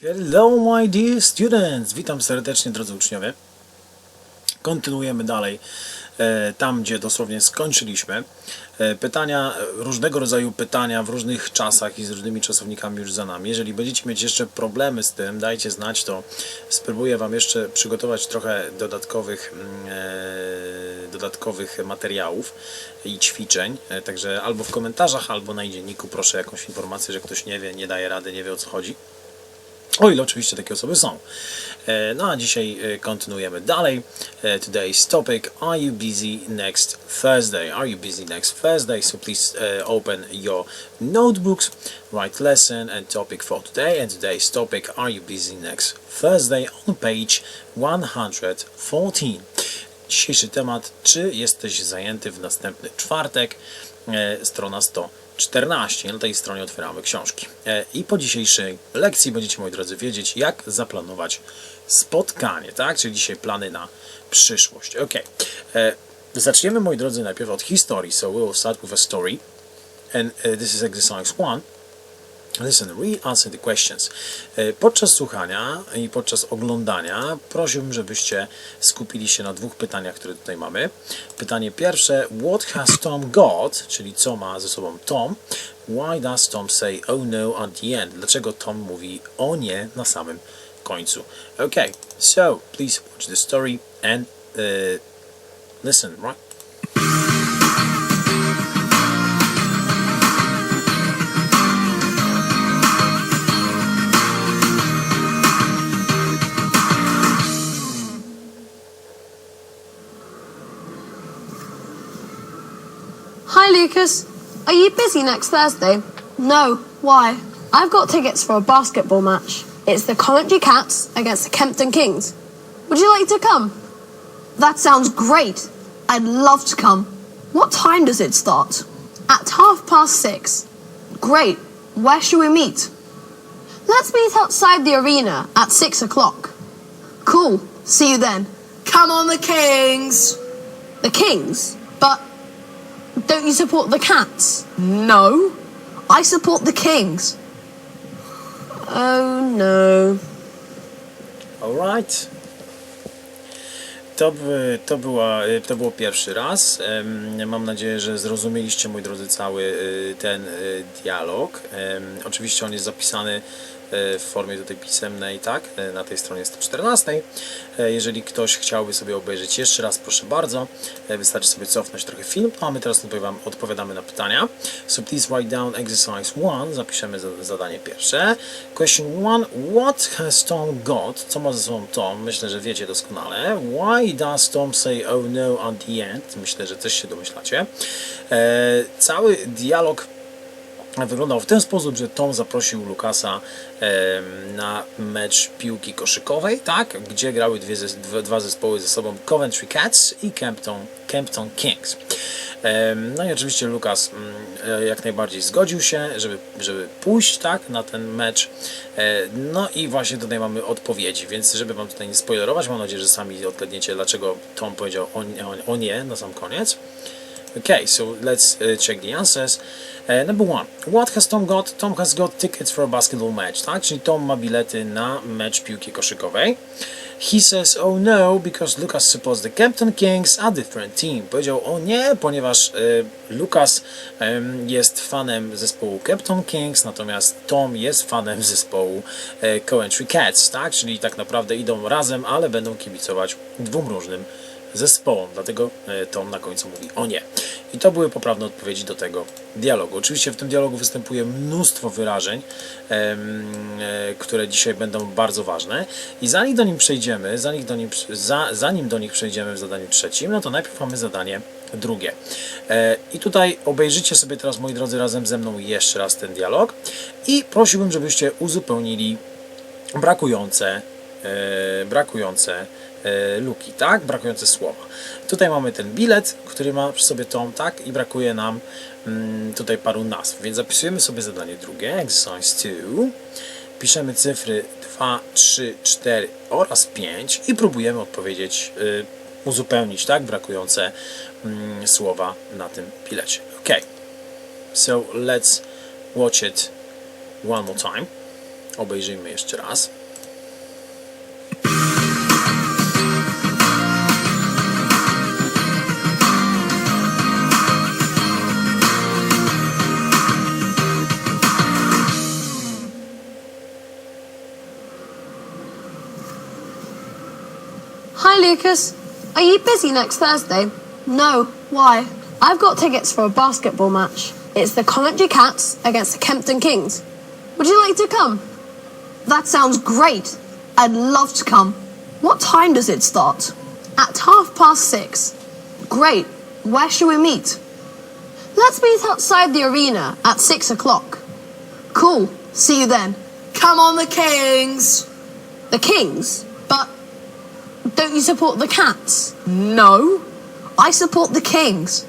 Hello my dear students! Witam serdecznie drodzy uczniowie. Kontynuujemy dalej e, tam, gdzie dosłownie skończyliśmy. E, Pytania, różnego rodzaju pytania w różnych czasach i z różnymi czasownikami już za nami. Jeżeli będziecie mieć jeszcze problemy z tym, dajcie znać, to spróbuję Wam jeszcze przygotować trochę dodatkowych, mm, e, dodatkowych materiałów i ćwiczeń. Także albo w komentarzach, albo na dzienniku proszę jakąś informację, że ktoś nie wie, nie daje rady, nie wie o co chodzi. O ile oczywiście takie osoby są. E, no a dzisiaj e, kontynuujemy dalej. E, today's topic: Are you busy next Thursday? Are you busy next Thursday? So please open your notebooks, write lesson and topic for today. And today's topic: Are you busy next Thursday? On page 114. Dzisiejszy temat: Czy jesteś zajęty w następny czwartek? Strona 100. 14. Na tej stronie otwieramy książki. E, I po dzisiejszej lekcji będziecie, moi drodzy, wiedzieć, jak zaplanować spotkanie, tak? Czyli dzisiaj plany na przyszłość. Ok. E, zaczniemy, moi drodzy, najpierw od historii. So we will start with a story. And e, this is exercise one. Listen, re-answer the questions. E, Podczas słuchania i podczas oglądania prosiłbym, żebyście skupili się na dwóch pytaniach, które tutaj mamy. Pytanie pierwsze, what has Tom got, czyli co ma ze sobą Tom? Why does Tom say oh no at the end? Dlaczego Tom mówi o nie na samym końcu? Okay, so please watch the story and uh, listen, right? Lucas. Are you busy next Thursday? No. Why? I've got tickets for a basketball match. It's the Coventry Cats against the Kempton Kings. Would you like to come? That sounds great. I'd love to come. What time does it start? At half past six. Great. Where shall we meet? Let's meet outside the arena at six o'clock. Cool. See you then. Come on, the Kings! The Kings? But don't you support the Cats? No, I support the Kings. Oh no. Alright. To, by- to, była, to było pierwszy raz. Mam nadzieję, że zrozumieliście, moi drodzy, cały y, ten y, dialog. Oczywiście on jest zapisany y, w formie tutaj pisemnej, tak, y, na tej stronie 114. E, Jeżeli ktoś chciałby sobie obejrzeć jeszcze raz, proszę bardzo, e, wystarczy sobie cofnąć trochę film, a my teraz odpowiadamy na pytania. So please write down exercise 1, zapiszemy za- zadanie pierwsze. Question 1, what has Tom got? Co ma ze sobą Tom? Myślę, że wiecie doskonale. Why does Tom say oh no at the end? Myślę, że też się domyślacie. E, cały dialog wyglądał w ten sposób, że Tom zaprosił Lukasa na mecz piłki koszykowej, tak, gdzie grały dwie, dwa, zespoły ze sobą Coventry Cats i Campton, Campton Kings. No i oczywiście Lukas mm, e, jak najbardziej zgodził się, żeby, żeby pójść tak, na ten mecz. E, No i właśnie tutaj mamy odpowiedzi, więc żeby Wam tutaj nie spoilerować, mam nadzieję, że sami odgadniecie, dlaczego Tom powiedział o, o nie na sam koniec. Okay, so let's uh, check the answers. Uh, number one, what has Tom got? Tom has got tickets for a basketball match, tak? Czyli Tom ma bilety na mecz piłki koszykowej. He says, oh no, because Lucas supports the Campton Kings, a different team. Powiedział, o nie, ponieważ y, Lucas em, jest fanem zespołu Campton Kings, natomiast Tom jest fanem zespołu e, Coventry Cats, tak? Czyli tak naprawdę idą razem, ale będą kibicować dwóm różnym zespołom, dlatego e, Tom na końcu mówi o nie. I to były poprawne odpowiedzi do tego dialogu. Oczywiście w tym dialogu występuje mnóstwo wyrażeń, e, które dzisiaj będą bardzo ważne. I zanim do nim przejdziemy, zanim do, za, zanim do nich przejdziemy w zadaniu trzecim, no to najpierw mamy zadanie drugie. E, I tutaj obejrzycie sobie teraz, moi drodzy, razem ze mną jeszcze raz ten dialog i prosiłbym, żebyście uzupełnili brakujące, brakujące luki, tak? Brakujące słowa. Tutaj mamy ten bilet, który ma przy sobie Tom, tak? I brakuje nam mm, tutaj paru nazw, więc zapisujemy sobie zadanie drugie, exercise 2. Piszemy cyfry 2, 3, 4 oraz 5 i próbujemy odpowiedzieć, y, uzupełnić, tak? Brakujące mm, słowa na tym bilecie. Ok. So let's watch it one more time. Obejrzyjmy jeszcze raz. Lucas. Are you busy next Thursday? No. Why? I've got tickets for a basketball match. It's the Coventry Cats against the Kempton Kings. Would you like to come? That sounds great. I'd love to come. What time does it start? At half past six. Great. Where shall we meet? Let's meet outside the arena at six o'clock. Cool. See you then. Come on, the Kings. The Kings? But don't you support the Cats? No. I support the Kings.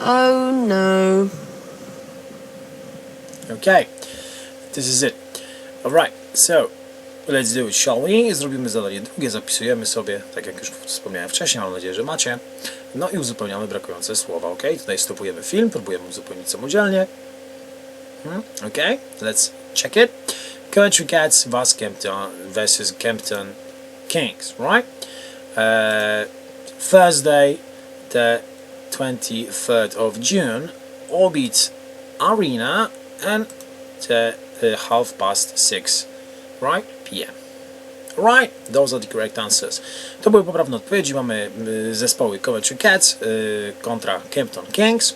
Oh no. Okay, this is it. Alright, so let's do it, shall we? Zrobimy zadanie drugie, zapisujemy sobie, tak jak już wspomniałem wcześniej, mam nadzieję, że macie. No i uzupełniamy brakujące słowa, ok? Tutaj stopujemy film, próbujemy uzupełnić samodzielnie. Hmm? Ok, let's check it. Country Cats vs Kempton versus Kempton Kings, right? Uh, Thursday, the 23rd of June, Orbit Arena and the half past 6 right p.m. Right, those are the correct answers. To były poprawne odpowiedzi. Mamy y, zespoły Coventry Cats y, kontra Kempton Kings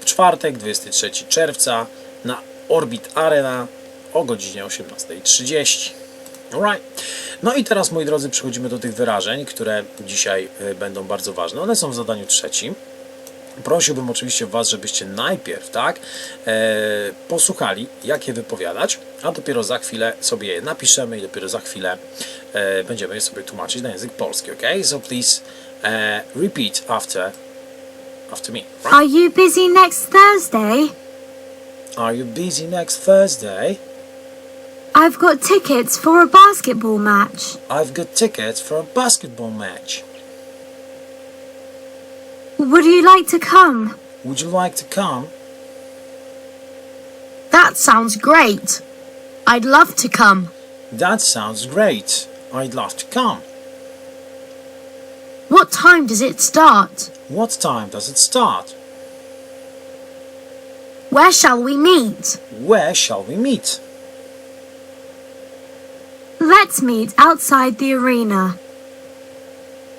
w czwartek, 23 czerwca na Orbit Arena o godzinie 18.30. Alright. No i teraz, moi drodzy, przechodzimy do tych wyrażeń, które dzisiaj y, będą bardzo ważne. One są w zadaniu trzecim. Prosiłbym oczywiście Was, żebyście najpierw tak e, posłuchali, jak je wypowiadać, a dopiero za chwilę sobie je napiszemy i dopiero za chwilę e, będziemy je sobie tłumaczyć na język polski, ok? So please e, repeat after, after me. Right? Are you busy next Thursday? Are you busy next Thursday? I've got tickets for a basketball match. I've got tickets for a basketball match. Would you like to come? Would you like to come? That sounds great. I'd love to come. That sounds great. I'd love to come. What time does it start? What time does it start? Where shall we meet? Where shall we meet? Let's meet outside the arena.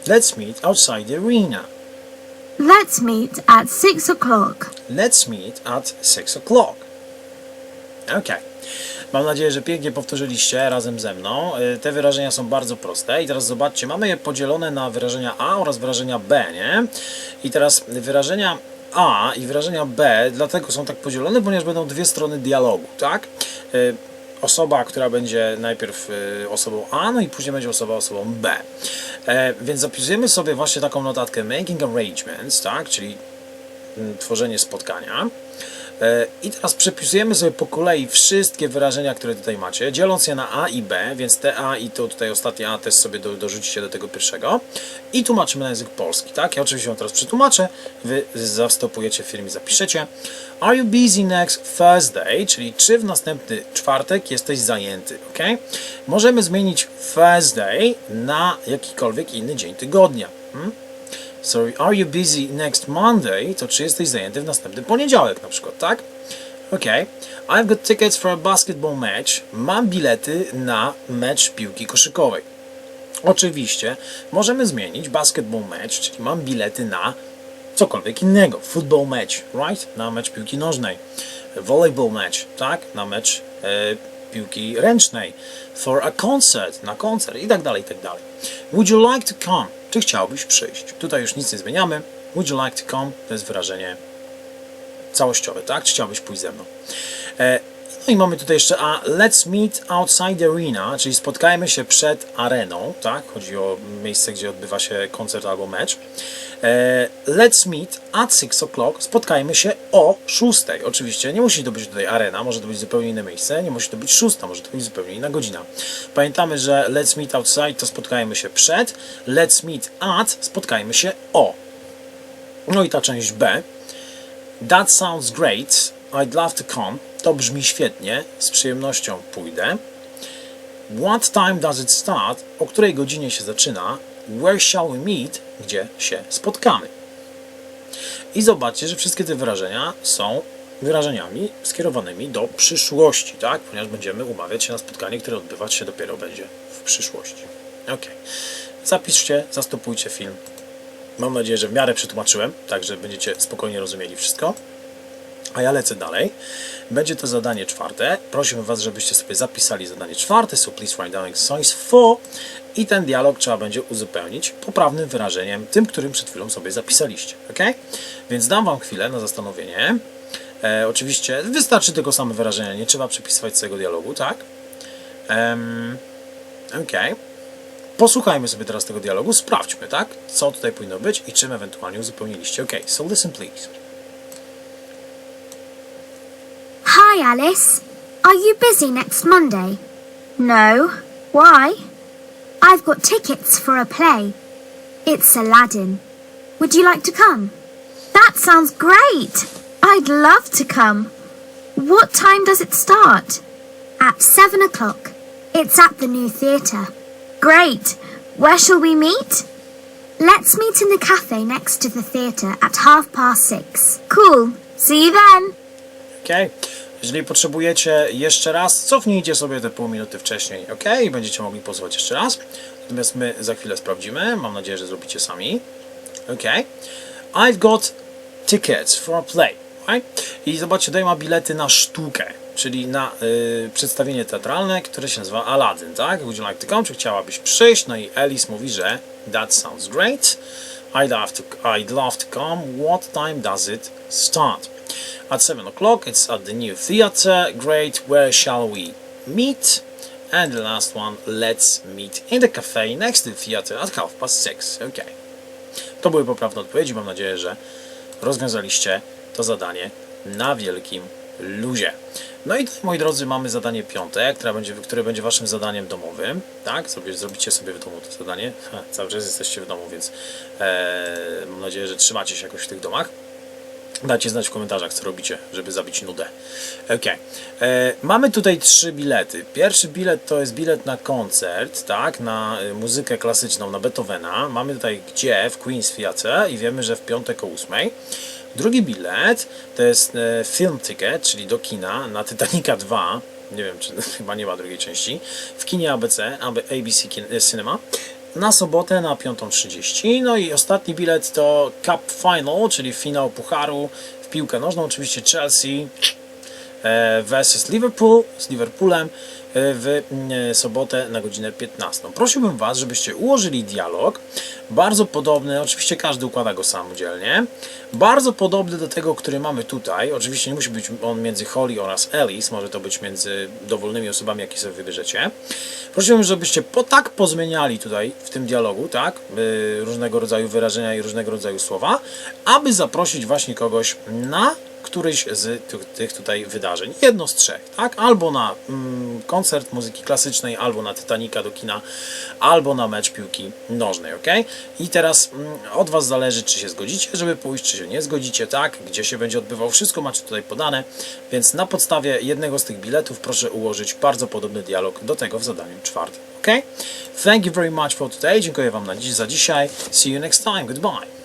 Let's meet outside the arena. Let's meet at six o'clock. Let's meet at 6 o'clock. Ok. Mam nadzieję, że pięknie powtórzyliście razem ze mną. Y, Te wyrażenia są bardzo proste. I teraz zobaczcie, mamy je podzielone na wyrażenia A oraz wyrażenia B, nie? I teraz wyrażenia A i wyrażenia B dlatego są tak podzielone, ponieważ będą dwie strony dialogu, tak? Osoba, która będzie najpierw y, osobą A, no i później będzie osoba osobą B. E, Więc zapisujemy sobie właśnie taką notatkę making arrangements, tak? Czyli mm, tworzenie spotkania. E, I teraz przepisujemy sobie po kolei wszystkie wyrażenia, które tutaj macie, dzieląc je na A i B, więc te A i to tutaj ostatnie A też sobie do, dorzucicie do tego pierwszego i tłumaczymy na język polski, tak? Ja oczywiście Wam teraz przetłumaczę, Wy zastopujecie film i zapiszecie. Are you busy next Thursday? Czyli czy w następny czwartek jesteś zajęty, ok? Możemy zmienić Thursday na jakikolwiek inny dzień tygodnia. Hmm? So, are you busy next Monday? To czy jesteś zajęty w następny poniedziałek na przykład, tak? Ok. I've got tickets for a basketball match. Mam bilety na mecz piłki koszykowej. Oczywiście możemy zmienić basketball match, czyli mam bilety na cokolwiek innego. Football match, right? Na mecz piłki nożnej. Volleyball match, tak? Na mecz e, piłki ręcznej. For a concert, na koncert i tak dalej, i tak dalej. Would you like to come? Czy chciałbyś przyjść? Tutaj już nic nie zmieniamy. Would you like to come? To jest wyrażenie całościowe, tak? Czy chciałbyś pójść ze mną? E, no i mamy tutaj jeszcze a let's meet outside the arena, czyli spotkajmy się przed areną, tak? Chodzi o miejsce, gdzie odbywa się koncert albo mecz. E, let's meet at 6 o'clock, spotkajmy się o 6. Oczywiście nie musi to być tutaj arena, może to być zupełnie inne miejsce, nie musi to być 6, może to być zupełnie inna godzina. Pamiętamy, że let's meet outside to spotkajmy się przed, let's meet at spotkajmy się o. No i ta część B. That sounds great. I'd love to come. To brzmi świetnie, z przyjemnością pójdę. What time does it start? O której godzinie się zaczyna? Where shall we meet? Gdzie się spotkamy? I zobaczcie, że wszystkie te wyrażenia są wyrażeniami skierowanymi do przyszłości, tak? Ponieważ będziemy umawiać się na spotkanie, które odbywać się dopiero będzie w przyszłości. Ok. Zapiszcie, zastopujcie film. Mam nadzieję, że w miarę przetłumaczyłem, także będziecie spokojnie rozumieli wszystko. A ja lecę dalej. Będzie to zadanie czwarte. Prosiłbym Was, żebyście sobie zapisali zadanie czwarte. So please write down exercise 4. I ten dialog trzeba będzie uzupełnić poprawnym wyrażeniem, tym, którym przed chwilą sobie zapisaliście. Ok? Więc dam Wam chwilę na zastanowienie. E, oczywiście wystarczy tylko same wyrażenia, nie trzeba przepisywać całego dialogu, tak? Ok. Posłuchajmy sobie teraz tego dialogu, sprawdźmy, tak? Co tutaj powinno być i czym ewentualnie uzupełniliście. Ok, so listen please. Hi, Alice. Are you busy next Monday? No. Why? I've got tickets for a play. It's Aladdin. Would you like to come? That sounds great. I'd love to come. What time does it start? At seven o'clock. It's at the new theatre. Great. Where shall we meet? Let's meet in the cafe next to the theatre at half past six. Cool. See you then. Ok? Jeżeli potrzebujecie jeszcze raz, cofnijcie sobie te pół minuty wcześniej, ok? I będziecie mogli posłuchać jeszcze raz. Natomiast my za chwilę sprawdzimy. Mam nadzieję, że zrobicie sami. Ok? I've got tickets for a play. Right? I zobaczcie, tutaj ma bilety na sztukę, czyli na y, przedstawienie teatralne, które się nazywa Aladdin, tak? Would you like to come? Czy chciałabyś przyjść? No i Alice mówi, że that sounds great. I'd love to, I'd love to come. What time does it start? At 7 o'clock, it's at the new theatre. Great, where shall we meet? And the last one, let's meet in the cafe next to the theatre at half past six. Okay. To były poprawne odpowiedzi. Mam nadzieję, że rozwiązaliście to zadanie na wielkim luzie. No i tutaj, moi drodzy, mamy zadanie piąte, które będzie, które będzie waszym zadaniem domowym. Tak? Zrobicie sobie w domu to zadanie. Ha, cały czas jesteście w domu, więc e, mam nadzieję, że trzymacie się jakoś w tych domach. Dajcie znać w komentarzach, co robicie, żeby zabić nudę. Ok. E, mamy tutaj trzy bilety. Pierwszy bilet to jest bilet na koncert, tak, na y, muzykę klasyczną, na Beethovena. Mamy tutaj gdzie? W Queen's Theatre i wiemy, że w piątek o 8. Drugi bilet to jest e, film ticket, czyli do kina na Titanica 2. Nie wiem, czy chyba nie ma drugiej części. W kinie ABC, ABC Kin- Cinema na sobotę na 5.30. No i ostatni bilet to Cup Final, czyli finał Pucharu w piłkę nożną. Oczywiście Chelsea versus Liverpool z Liverpoolem e, w mm, sobotę na godzinę 15. Prosiłbym Was, żebyście ułożyli dialog, bardzo podobny, oczywiście każdy układa go samodzielnie, bardzo podobny do tego, który mamy tutaj. Oczywiście nie musi być on między Holly oraz Alice, może to być między dowolnymi osobami, jakie sobie wybierzecie. Prosiłbym, żebyście po, tak pozmieniali tutaj w tym dialogu, tak, różnego rodzaju wyrażenia i różnego rodzaju słowa, aby zaprosić właśnie kogoś na któryś z tych, tych tutaj wydarzeń. Jedno z trzech, tak? Albo na mm, koncert muzyki klasycznej, albo na Titanica do kina, albo na mecz piłki nożnej, ok? I teraz mm, od Was zależy, czy się zgodzicie, żeby pójść, czy się nie zgodzicie, tak? Gdzie się będzie odbywał, wszystko macie tutaj podane, więc na podstawie jednego z tych biletów proszę ułożyć bardzo podobny dialog do tego w zadaniu czwartym, ok? Thank you very much for today. Dziękuję Wam na dziś, za dzisiaj. See you next time. Goodbye.